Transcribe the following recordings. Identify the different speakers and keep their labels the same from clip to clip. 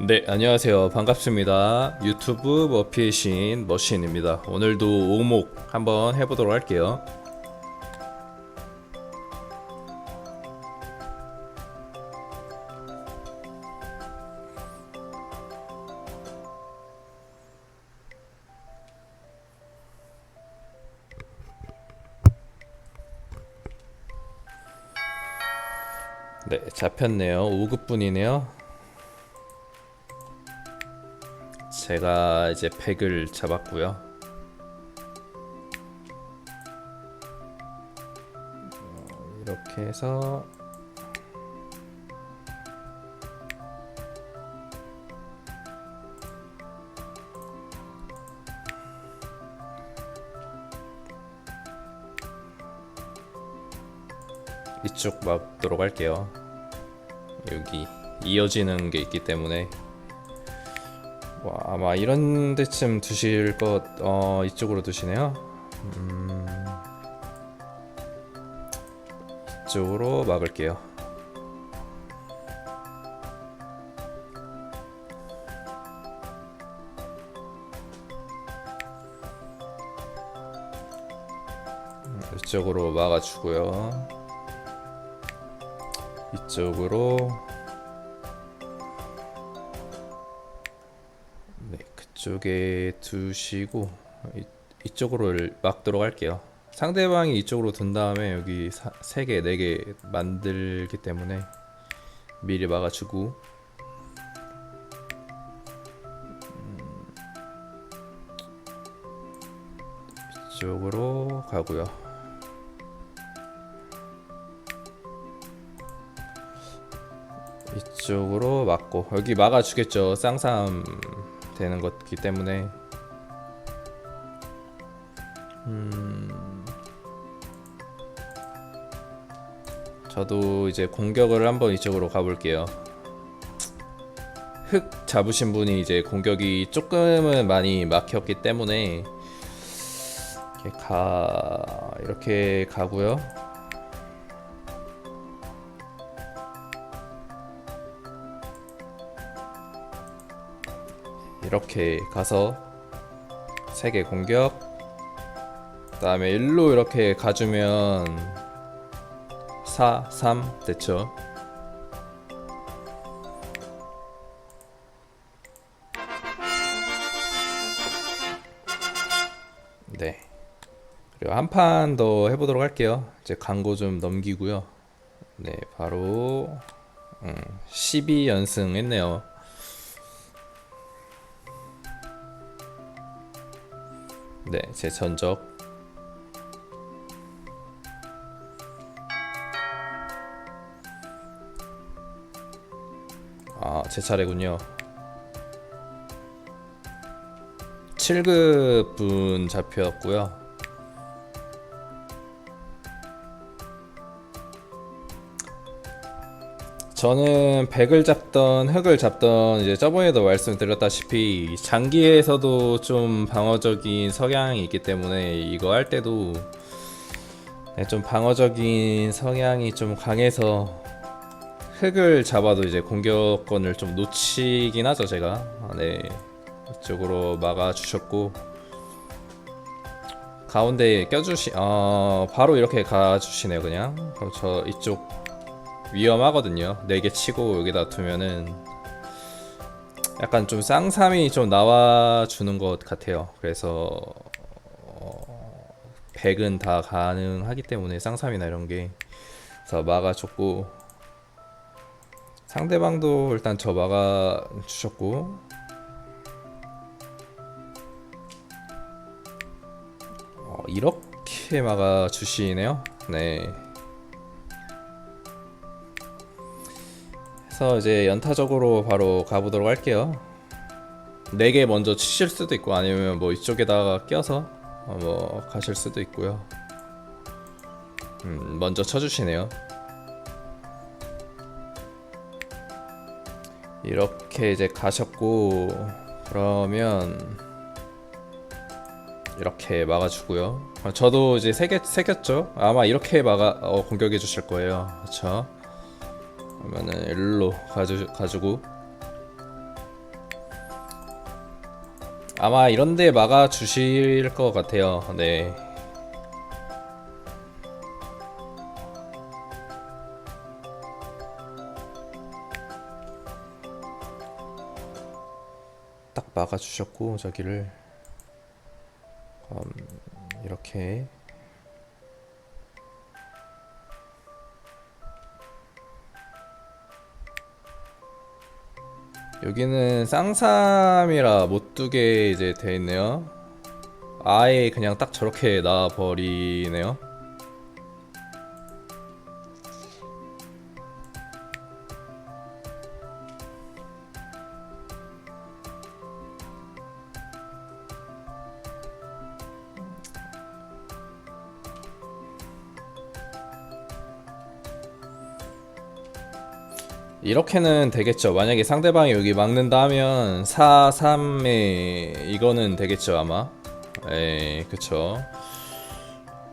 Speaker 1: 네, 안녕하세요. 반갑습니다. 유튜브 머피의 신 머신입니다. 오늘도 오목 한번 해보도록 할게요. 네, 잡혔네요. 5급분이네요. 제가 이제 100을 잡았고요. 어, 이렇게 해서 이쪽 막도록 할게요. 여기 이어지는 게 있기 때문에 와, 아마 이런 데쯤 두실 것, 어, 이쪽으로 두시네요. 음, 이쪽으로 막을게요. 음, 이쪽으로 막아주고요. 이쪽으로 네, 그쪽에 두시고 이, 이쪽으로 막도록 할게요. 상대방이 이쪽으로 둔 다음에 여기 사, 3개, 4개 만들기 때문에 미리 막아주고 음, 이쪽으로 가고요. 이쪽으로 막고 여기 막아주겠죠. 쌍삼 되는 것이기 때문에 음 저도 이제 공격을 한번 이쪽으로 가볼게요. 흙 잡으신 분이 이제 공격이 조금은 많이 막혔기 때문에 이렇게 가 이렇게 가고요. 이렇게 가서 세 개 공격. 그 다음에 일로 이렇게 가주면 4, 3 됐죠. 네. 그리고 한 판 더 해보도록 할게요. 이제 광고 좀 넘기고요. 네 바로 음, 12연승 했네요 네, 제 전적. 아, 제 차례군요. 7급 분 잡혔고요. 저는 백을 잡던 흑을 잡던 이제 저번에도 말씀드렸다시피 장기에서도 좀 방어적인 성향이 있기 때문에 이거 할 때도 네, 좀 방어적인 성향이 좀 강해서 흑을 잡아도 이제 공격권을 좀 놓치긴 하죠 제가. 아, 네. 이쪽으로 막아 주셨고. 가운데 껴주시 어 바로 이렇게 가주시네요 그냥. 그럼 저 이쪽 위험하거든요. 4개 치고 여기다 두면은 약간 좀 쌍삼이 좀 나와주는 것 같아요. 그래서 어, 100은 다 가능하기 때문에 쌍삼이나 이런 게 그래서 막아줬고 상대방도 일단 저 막아주셨고 어, 이렇게 막아주시네요. 네. 그래서 이제 연타적으로 바로 가보도록 할게요. 4개 먼저 치실 수도 있고 아니면 뭐 이쪽에다가 껴서 어, 뭐 가실 수도 있고요. 음, 먼저 쳐주시네요. 이렇게 이제 가셨고 그러면 이렇게 막아주고요. 어, 저도 이제 세개 새겼죠. 아마 이렇게 막아 어, 공격해 주실 거예요. 그렇죠? 그러면은 일로 가주, 가지고 아마 이런데 막아 주실 것 같아요. 네. 딱 막아 주셨고 저기를 음, 이렇게 여기는 쌍삼이라 못 두게 이제 돼 있네요. 아예 그냥 딱 저렇게 놔 버리네요. 이렇게는 되겠죠. 만약에 상대방이 여기 막는다 하면 4, 3에 이거는 되겠죠, 아마. 에, 그쵸.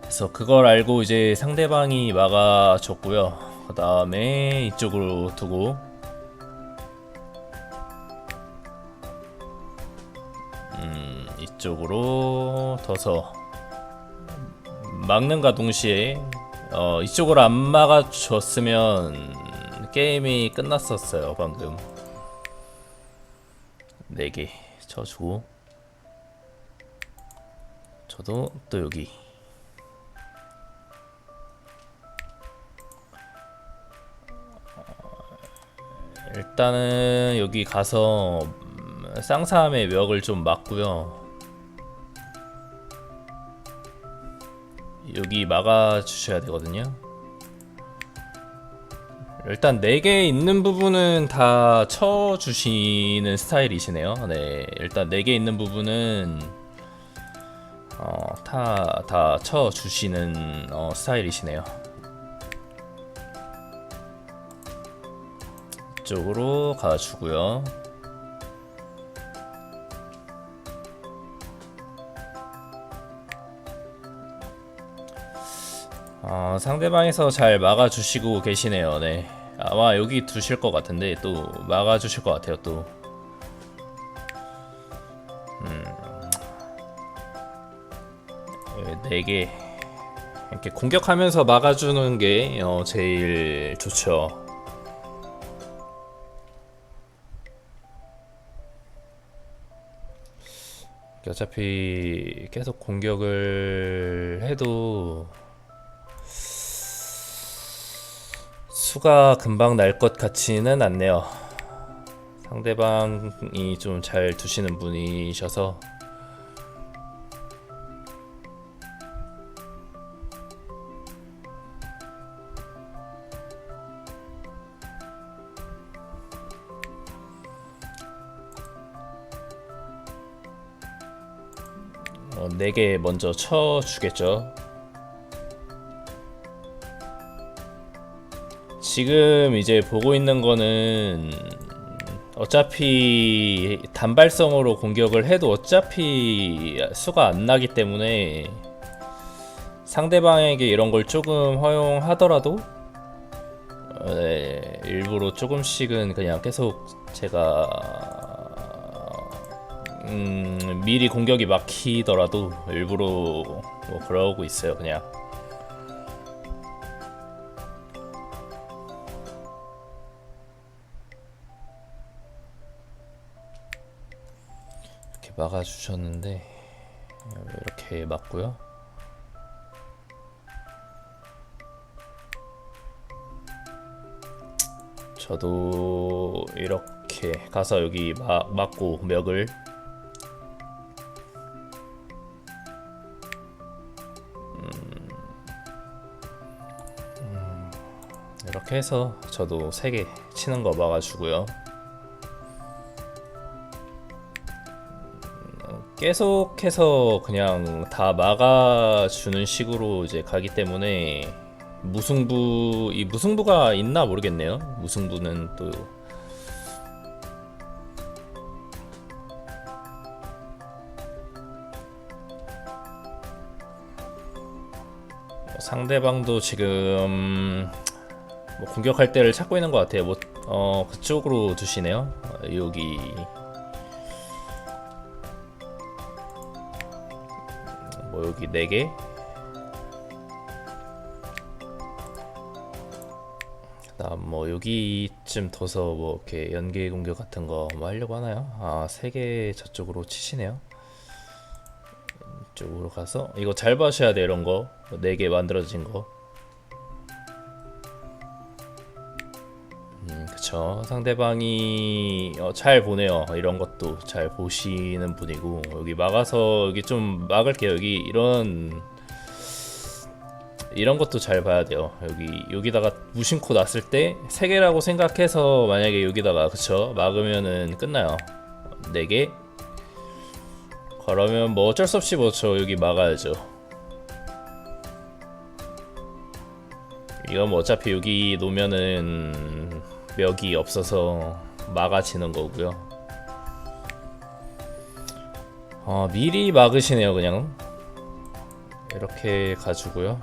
Speaker 1: 그래서 그걸 알고 이제 상대방이 막아줬고요. 그 다음에 이쪽으로 두고 음, 이쪽으로 둬서 막는가 동시에 어, 이쪽으로 안 막아줬으면 게임이 끝났었어요 방금. 4개. 쳐주고 저도 또 여기. 일단은 여기 가서 음, 쌍사함의 멱을 좀 막고요. 여기 막아 주셔야 되거든요 일단 4개 있는 부분은 다 쳐주시는 스타일이시네요. 네, 일단 4개 있는 부분은 어, 다, 다 쳐주시는 어, 스타일이시네요. 이쪽으로 가주고요. 어, 상대방에서 잘 막아주시고 계시네요. 네. 아마 여기 두실 것 같은데 또 막아주실 것 같아요. 또. 음. 네 개. 이렇게 공격하면서 막아주는 게 어, 제일 좋죠. 어차피 계속 공격을 해도 수가 금방 날 것 같지는 않네요. 상대방이 좀 잘 두시는 분이셔서 어, 4개 먼저 쳐주겠죠. 지금 이제 보고 있는 거는 어차피 단발성으로 공격을 해도 어차피 수가 안 나기 때문에 상대방에게 이런 걸 조금 허용하더라도 어, 네, 일부러 조금씩은 그냥 계속 제가 음, 미리 공격이 막히더라도 일부러 뭐 그러고 있어요 그냥 막아주셨는데 이렇게 막고요. 저도 이렇게 가서 여기 막, 막고 멱을 음, 이렇게 해서 저도 3개 치는 거 막아주고요. 계속해서 그냥 다 막아주는 식으로 이제 가기 때문에 무승부 이 무승부가 있나 모르겠네요. 무승부는 또 상대방도 지금 뭐 공격할 때를 찾고 있는 것 같아요. 뭐, 어, 그쪽으로 두시네요. 어, 여기 뭐 여기 4개 그다음 뭐 여기쯤 둬서 뭐 이렇게 연계 공격 같은 거 뭐 하려고 하나요? 아, 세개 저쪽으로 치시네요. 이쪽으로 가서 이거 잘 봐셔야 돼 이런 거. 네개 만들어진 거. 그쵸. 상대방이 어, 잘 보네요. 이런 것도 잘 보시는 분이고 여기 막아서 여기 좀 막을게요. 여기 이런 이런 것도 잘 봐야 돼요. 여기 여기다가 무심코 놨을 때세 개라고 생각해서 만약에 여기다가 그쵸 막으면은 끝나요. 네 개. 그러면 뭐 어쩔 수 없이 뭐저 여기 막아야죠. 이건 뭐 어차피 여기 놓으면은 멱이 없어서 막아지는 거고요. 어, 미리 막으시네요, 그냥. 이렇게 가지고요.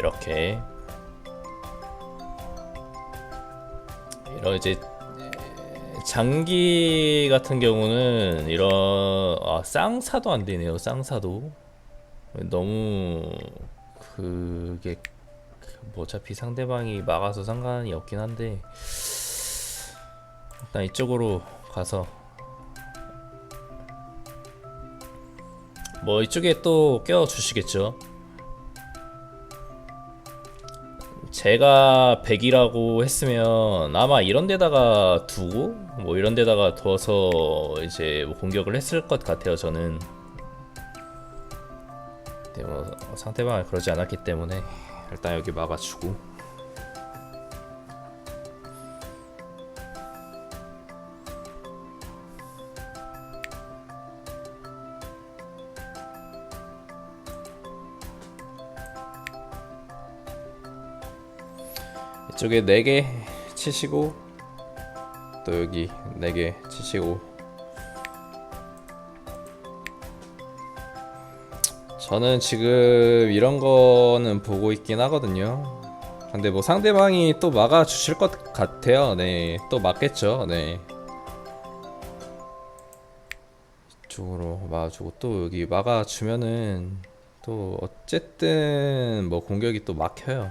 Speaker 1: 이렇게 이런 이제 장기 같은 경우는 이런 아, 쌍사도 안 되네요. 쌍사도 너무 그게 뭐 어차피 상대방이 막아서 상관이 없긴 한데 일단 이쪽으로 가서 뭐 이쪽에 또 껴 주시겠죠. 제가 100이라고 했으면 아마 이런 데다가 두고 뭐 이런 데다가 둬서 이제 뭐 공격을 했을 것 같아요 저는 근데 뭐 상대방이 그러지 않았기 때문에 일단 여기 막아주고. 이쪽에 4개 치시고 또 여기 4개 치시고 저는 지금 이런 거는 보고 있긴 하거든요. 근데 뭐 상대방이 또 막아 주실 것 같아요. 네 또 막겠죠. 네. 이쪽으로 막아주고 또 여기 막아 주면은 또 어쨌든 뭐 공격이 또 막혀요.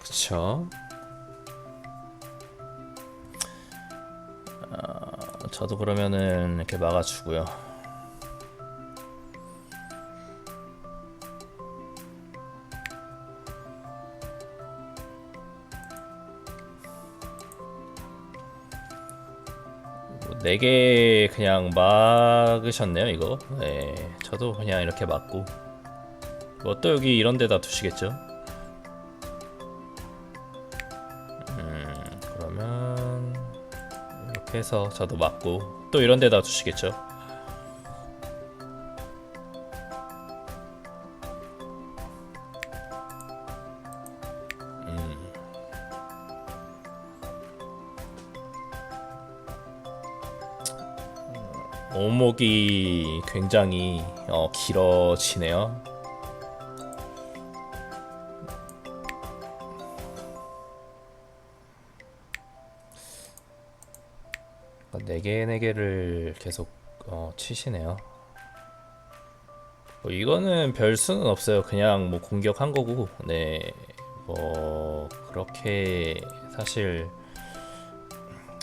Speaker 1: 그쵸. 어, 저도 그러면은 이렇게 막아주고요. 네 개 그냥 막으셨네요 이거. 네, 저도 그냥 이렇게 막고. 뭐 또 여기 이런 데다 두시겠죠? 해서 저도 맞고 또 이런 데다 두시겠죠 음. 오목이 굉장히 어, 길어지네요. 네 개, 네 개를 계속 어, 치시네요. 뭐 이거는 별 수는 없어요. 그냥 뭐 공격한 거고, 네, 뭐 그렇게 사실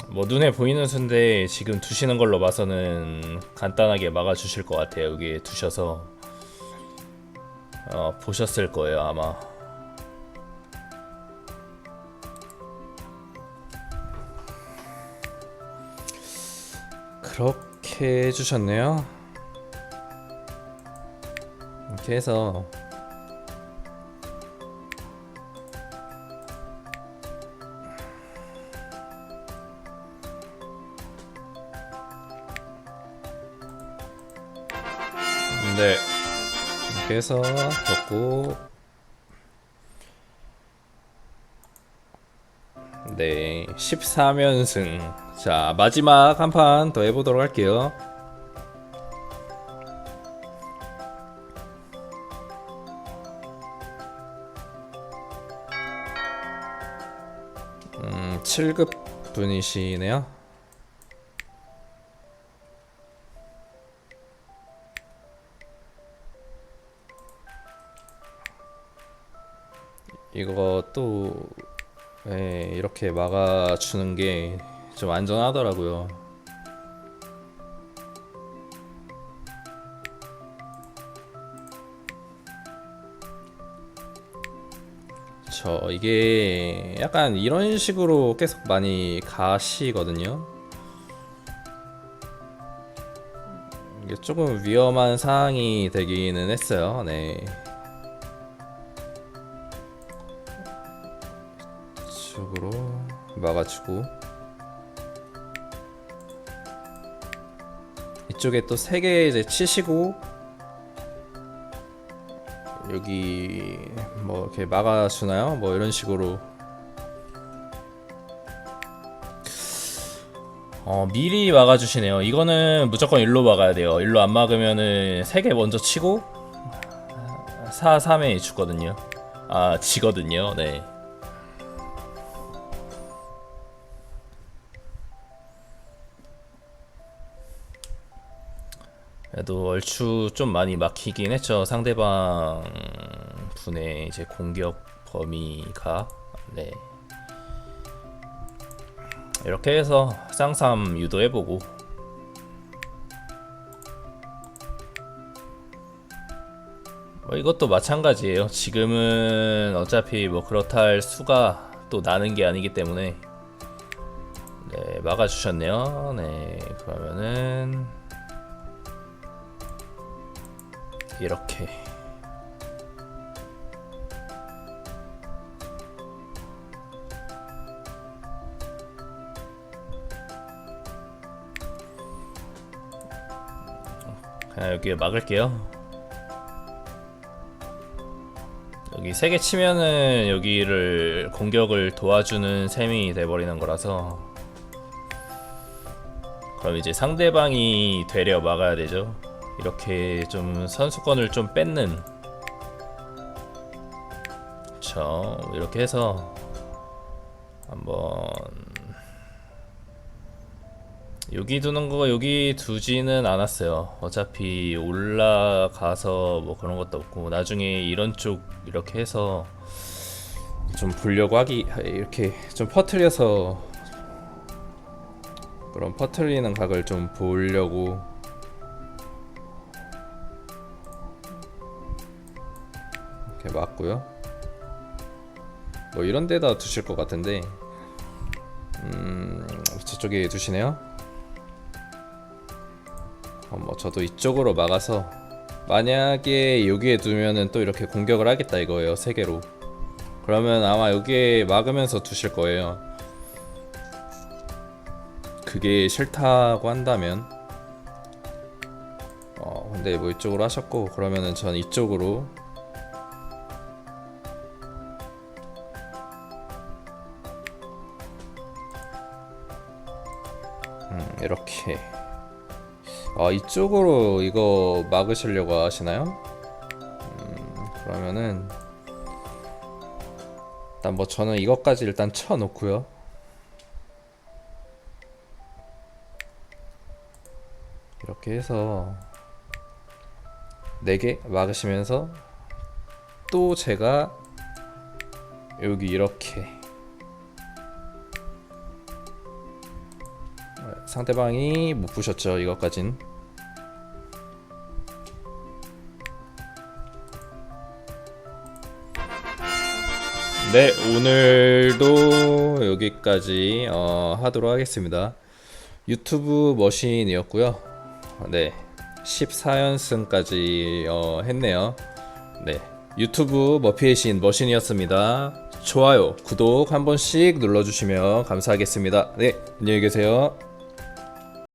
Speaker 1: 뭐 눈에 보이는 수인데 지금 두시는 걸로 봐서는 간단하게 막아주실 것 같아요. 여기에 두셔서 어, 보셨을 거예요 아마. 그렇게 해주셨네요. 이렇게 해서 네 이렇게 해서 덮고 네 14면승 자 마지막 한 판 더 해보도록 할게요 7급 분이시네요. 이거 또 예, 이렇게 막아주는 게 좀 안전하더라고요. 저 이게 약간 이런 식으로 계속 많이 가시거든요. 이게 조금 위험한 상황이 되기는 했어요. 네. 막아주고 이쪽에 또 세 개 이제 치시고 여기 뭐 이렇게 막아주나요? 뭐 이런 식으로 어 미리 막아주시네요. 이거는 무조건 일로 막아야 돼요. 일로 안 막으면은 세개 먼저 치고 4, 3에 죽거든요. 아 지거든요. 네. 그래도 얼추 좀 많이 막히긴 했죠. 상대방 분의 이제 공격 범위가 네 이렇게 해서 쌍삼 유도해보고 뭐 이것도 마찬가지예요. 지금은 어차피 뭐 그렇다 할 수가 또 나는 게 아니기 때문에 네 막아주셨네요. 네 그러면은 이렇게 그냥 여기에 막을게요. 여기 세 개 치면은 여기를 공격을 도와주는 셈이 돼버리는 거라서 그럼 이제 상대방이 되려 막아야 되죠. 이렇게 좀 선수권을 좀 뺏는. 그쵸. 이렇게 해서 한번 여기 두는 거 여기 두지는 않았어요. 어차피 올라가서 뭐 그런 것도 없고 나중에 이런 쪽 이렇게 해서 좀 보려고 하기 이렇게 좀 퍼트려서 그런 퍼트리는 각을 좀 보려고 맞고요. 뭐 이런 데다 두실 것 같은데, 음, 저쪽에 두시네요. 어, 뭐 저도 이쪽으로 막아서 만약에 여기에 두면은 또 이렇게 공격을 하겠다 이거예요 세 개로. 그러면 아마 여기에 막으면서 두실 거예요. 그게 싫다고 한다면. 어 근데 뭐 이쪽으로 하셨고 그러면은 전 이쪽으로 이렇게 아 이쪽으로 이거 막으시려고 하시나요? 음, 그러면은 일단 뭐 저는 이것까지 일단 쳐놓고요. 이렇게 해서 4개 막으시면서 또 제가 여기 이렇게 상대방이 못 부셨죠 이것까진. 네 오늘도 여기까지 어, 하도록 하겠습니다. 유튜브 머신이었고요. 네 14연승까지 어, 했네요. 네 유튜브 머피의 신 머신이었습니다. 좋아요 구독 한 번씩 눌러주시면 감사하겠습니다. 네 안녕히 계세요